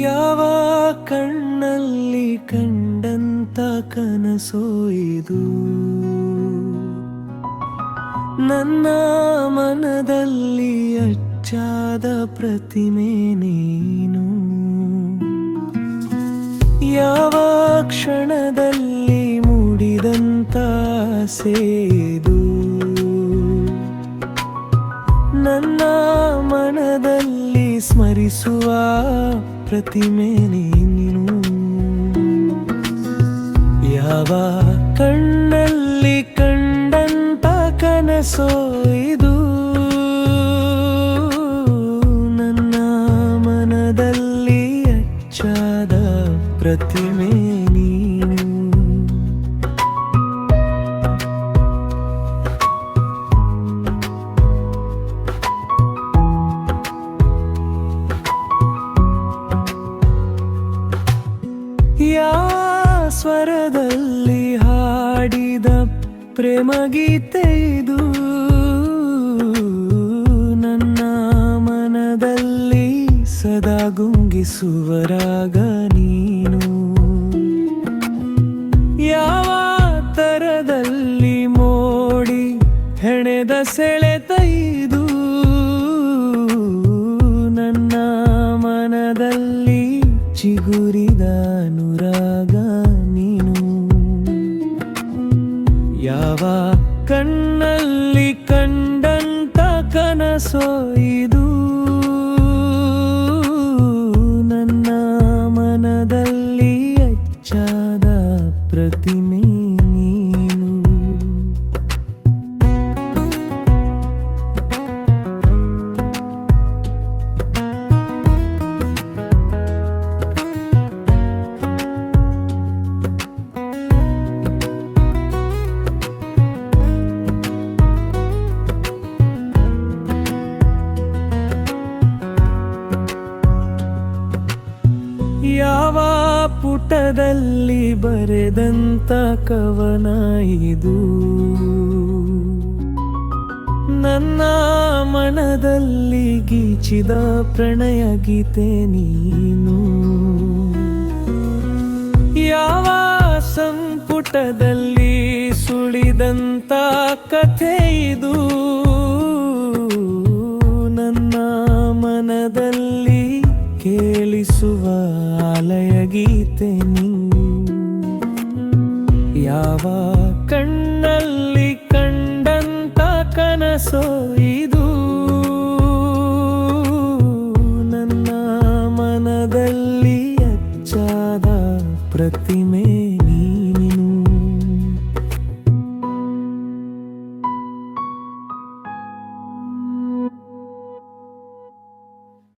ಯಾವ ಕಣ್ಣಲ್ಲಿ ಕಂಡಂತ ಕನಸೋ ಇದು? ನನ್ನ ಮನದಲ್ಲಿ ಅಚ್ಚಾದ ಪ್ರತಿಮೆ ನೀನು. ಯಾವ ಕ್ಷಣದಲ್ಲಿ ಮೂಡಿದಂತ ಸೇದು ನನ್ನ ಮನದಲ್ಲಿ ಸ್ಮರಿಸುವ ಪ್ರತಿಮೆ ನೀನು. ಯಾವ ಕಣ್ಣಲ್ಲಿ ಕಂಡಂತ ಕನಸೋ ಇದು? ನನ್ನ ಮನದಲ್ಲಿ ಅಚ್ಚಾದ ಪ್ರತಿಮೆ ನೀನು. ಸ್ವರದಲ್ಲಿ ಹಾಡಿದ ಪ್ರೇಮಗೀತೆ ಇದು. ನನ್ನ ಮನದಲ್ಲಿ ಸದಾ ಗುಂಗಿಸುವ ರಾಗ ನೀನು. ಯಾವ ತರದಲ್ಲಿ ಮೋಡಿ ಹೆಣೆದ ಸೆಳೆತ ಇದು. ನನ್ನ ಮನದಲ್ಲಿ ಚಿಗುರಿದ ಅನುರಾಗ ಯಾವ ಕಣ್ಣಲ್ಲಿ ಕಂಡಂತ ಕನಸೋ ಯಾವ ಪುಟದಲ್ಲಿ ಬರೆದಂತ ಕವನ ಇದು? ನನ್ನ ಮನದಲ್ಲಿ ಗೀಚಿದ ಪ್ರಣಯ ಗೀತೆ ನೀನು. ಯಾವ ಸಂಪುಟದಲ್ಲಿ ಸುಳಿದಂತ ಕಥೆ ಇದು? ನನ್ನ ಮನದಲ್ಲಿ ಕೇಳಿಸುವ ಆಲಯ ಗೀತೆ ನೀನು ಯಾವ ಕಣ್ಣಲ್ಲಿ ಕಂಡಂತ ಕನಸೋ ಇದು? ನನ್ನ ಮನದಲ್ಲಿ ಅಚ್ಚಾದ ಪ್ರತಿಮೆ.